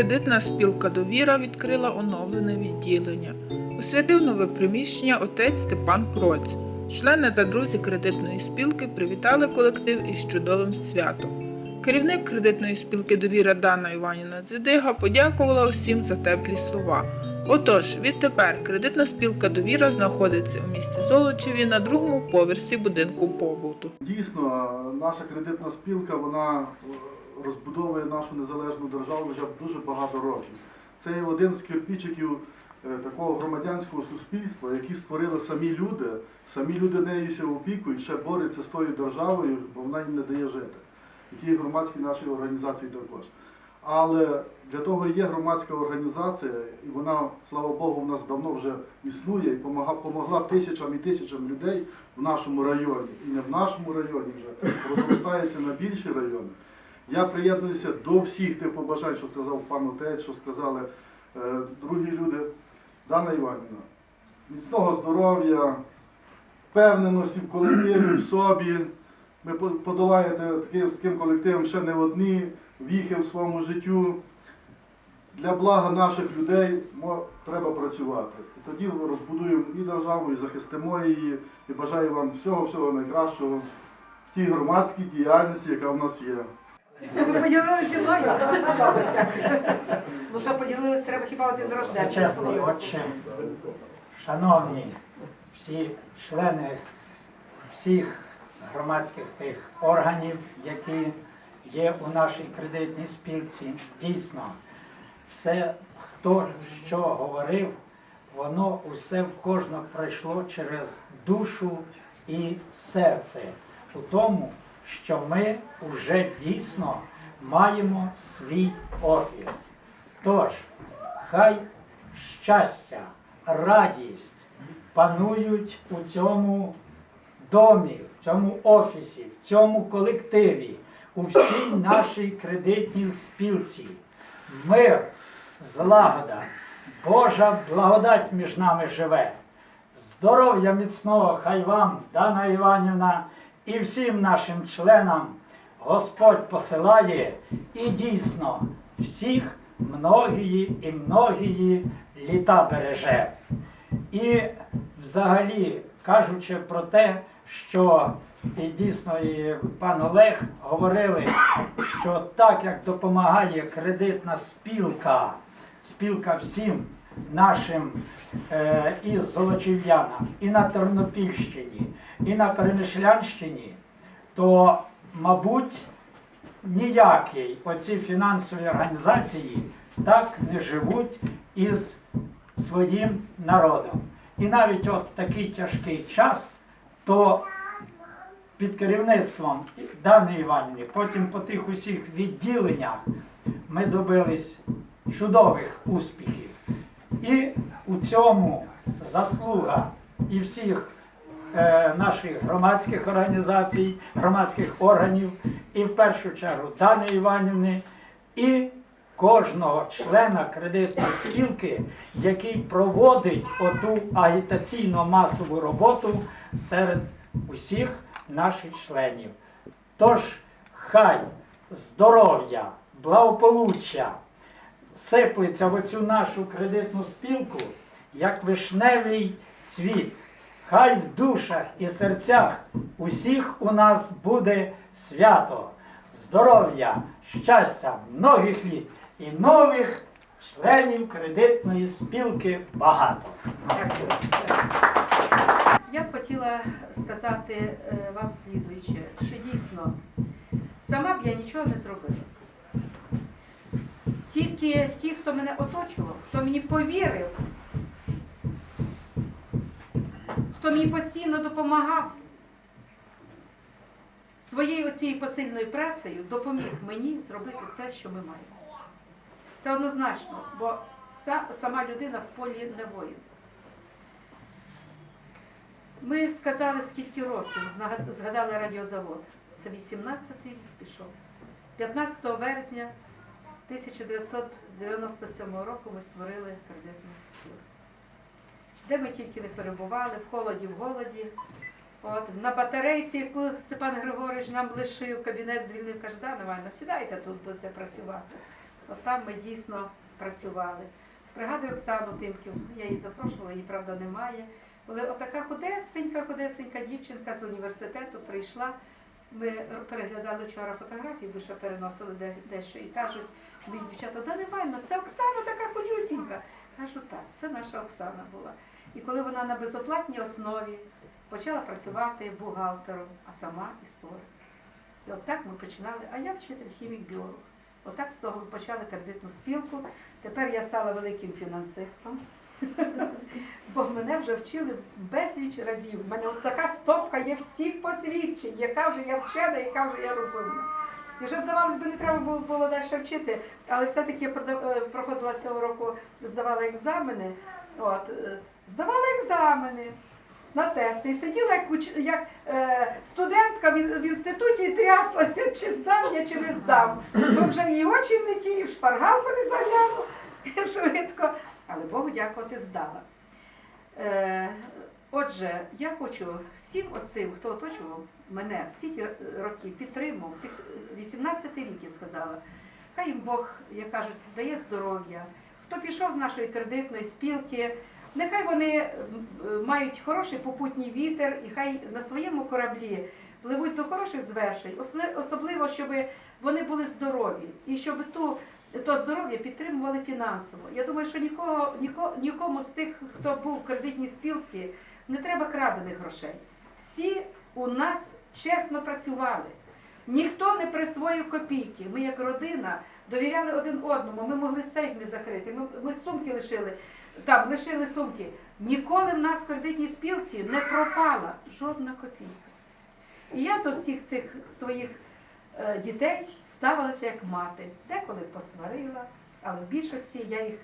Кредитна спілка Довіра відкрила оновлене відділення. Освятив нове приміщення отець Степан Кроць. Члени та друзі кредитної спілки привітали колектив із чудовим святом. Керівник кредитної спілки Довіра Дана Іванівна Дзидига подякувала усім за теплі слова. Отож, відтепер кредитна спілка Довіра знаходиться у місті Золочеві на другому поверсі будинку побуту. Дійсно, наша кредитна спілка вона розбудовує нашу незалежну державу вже дуже багато років. Це є один з кирпичиків е, такого громадянського суспільства, які створили самі люди. Самі люди нею ще опікують, ще борються з тою державою, бо вона їм не дає жити. І ті громадські наші організації також. Але для того є громадська організація, і вона, слава Богу, в нас давно вже існує і помогла, помогла тисячам і тисячам людей в нашому районі. І не в нашому районі вже розростається на більші райони. Я приєднуюся до всіх тих побажань, що сказав пан отець, що сказали е, другі люди. Дана Іванівна, міцного здоров'я, впевненості в колективі, в собі. Ви подолаєте таки- з таким колективом ще не одні віхи в своєму життю. Для блага наших людей треба працювати. І тоді розбудуємо і державу, і захистимо її. І бажаю вам всього-всього найкращого в тій громадській діяльності, яка в нас є. Ви поділилися мною? Ну що поділилися, треба хіба один роздати. Всечесний отче, шановні всі члени всіх громадських тих органів, які є у нашій кредитній спілці, дійсно, все, хто що говорив, воно усе в кожного пройшло через душу і серце у тому, що ми вже дійсно маємо свій офіс. Тож, хай щастя, радість панують у цьому домі, в цьому офісі, в цьому колективі, у всій нашій кредитній спілці. Мир, злагода, Божа благодать між нами живе. Здоров'я міцного хай вам, Дана Іванівна, і всім нашим членам Господь посилає і дійсно всіх многії і многії літа береже. І взагалі кажучи про те, що і дійсно і пан Олег говорили, що так як допомагає кредитна спілка, спілка всім нашим е, і золочів'янам, і на Тернопільщині, і на Перемишлянщині, то, мабуть, ніякі оці фінансові організації так не живуть із своїм народом. І навіть от в такий тяжкий час, то під керівництвом Дани Іванівни, потім по тих усіх відділеннях ми добились чудових успіхів. І у цьому заслуга і всіх наших громадських організацій, громадських органів, і в першу чергу Дани Іванівни, і кожного члена кредитної спілки, який проводить оту агітаційно масову роботу серед усіх наших членів. Тож хай здоров'я, благополуччя сиплеться в оцю нашу кредитну спілку, як вишневий цвіт. Хай в душах і серцях усіх у нас буде свято, здоров'я, щастя, многих літ і нових членів кредитної спілки багато. Я б хотіла сказати е, вам слідуюче, що дійсно сама б я нічого не зробила. Тільки ті, хто мене оточував, хто мені повірив, хто мені постійно допомагав своєю оцією посильною працею, допоміг мені зробити це, що ми маємо. Це однозначно, бо са- сама людина в полі не воїн. Ми сказали, скільки років, згадали радіозавод. Це 18-й рік пішов. 15 вересня 1997 року ми створили кредитну сілу. Де ми тільки не перебували, в холоді, в голоді. От, на батарейці, яку Степан Григорович нам лишив, кабінет звільнив, каже, да, Івановна, сідайте тут, будете працювати. От там ми дійсно працювали. Пригадую Оксану Тимків, я її запрошувала, її правда немає. Коли отака худесенька, худесенька дівчинка з університету прийшла. Ми переглядали вчора фотографії, бо ще переносили дещо, і кажуть мої дівчата, да Івановна, це Оксана така худюсінька. Кажу, так, це наша Оксана була. І коли вона на безоплатній основі почала працювати бухгалтером, а сама історик. І от так ми починали, а я вчитель хімік-біолог. Отак з того ми почали кредитну спілку. Тепер я стала великим фінансистом, бо мене вже вчили безліч разів. У мене от така стопка є всіх посвідчень, яка вже я вчена, яка вже я розумна. І вже здавалось би, не треба було, було далі вчити, але все-таки я е, проходила цього року, здавала екзамени. От, е, здавала екзамени на тести і сиділа як, як е, студентка в, інституті і тряслася, чи здам я, чи не здам. Бо вже і очі не ті, і в шпаргалку не загляну швидко. Але Богу дякувати здала. Е, отже, я хочу всім оцим, хто оточував мене всі ті роки, підтримував, тих 18 рік я сказала. Хай їм Бог, як кажуть, дає здоров'я. Хто пішов з нашої кредитної спілки, нехай вони е, мають хороший попутній вітер і хай на своєму кораблі пливуть до хороших звершень, особливо, щоб вони були здорові і щоб ту, то здоров'я підтримували фінансово. Я думаю, що нікого, ніко, нікому з тих, хто був в кредитній спілці, не треба крадених грошей. Всі у нас чесно працювали. Ніхто не присвоїв копійки. Ми, як родина, довіряли один одному. Ми могли сейф не закрити. Ми, ми сумки лишили там, лишили сумки. Ніколи в нас в кредитній спілці не пропала жодна копійка. І я до всіх цих своїх е, дітей ставилася як мати. Деколи посварила, але в більшості я їх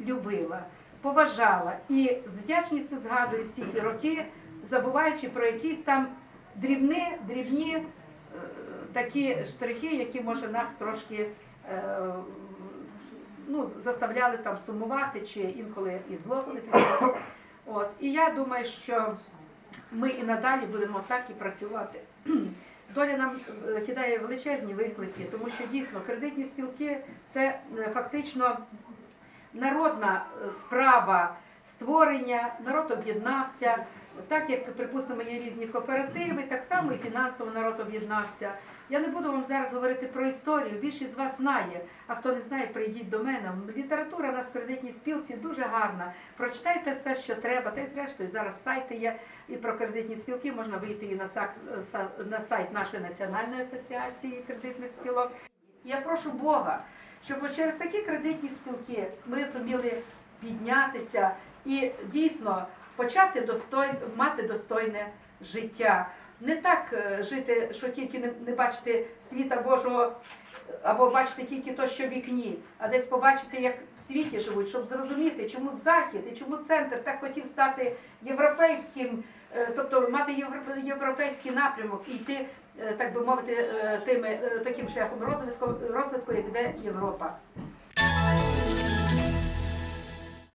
любила, поважала і з вдячністю згадую всі ті роки, забуваючи про якісь там дрібні, дрібні е, такі штрихи, які може нас трошки е, ну, заставляли там сумувати чи інколи і злоститися. От. І я думаю, що ми і надалі будемо так і працювати. Доля нам е, кидає величезні виклики, тому що дійсно кредитні спілки це е, фактично народна е, справа створення, народ об'єднався. Так як, припустимо, є різні кооперативи, так само і фінансово народ об'єднався. Я не буду вам зараз говорити про історію. Більшість з вас знає. А хто не знає, прийдіть до мене. Література на кредитній спілці дуже гарна. Прочитайте все, що треба. Та й зрештою зараз сайти є і про кредитні спілки. Можна вийти і на на сайт нашої національної асоціації кредитних спілок. Я прошу Бога, щоб через такі кредитні спілки ми зуміли піднятися і дійсно почати достой, мати достойне життя. Не так е, жити, що тільки не, бачити світа Божого, або бачити тільки то, що в вікні, а десь побачити, як в світі живуть, щоб зрозуміти, чому захід і чому центр так хотів стати європейським, е, тобто мати європейський напрямок і йти, е, так би мовити, тими таким шляхом розвитку, розвитку, як де Європа.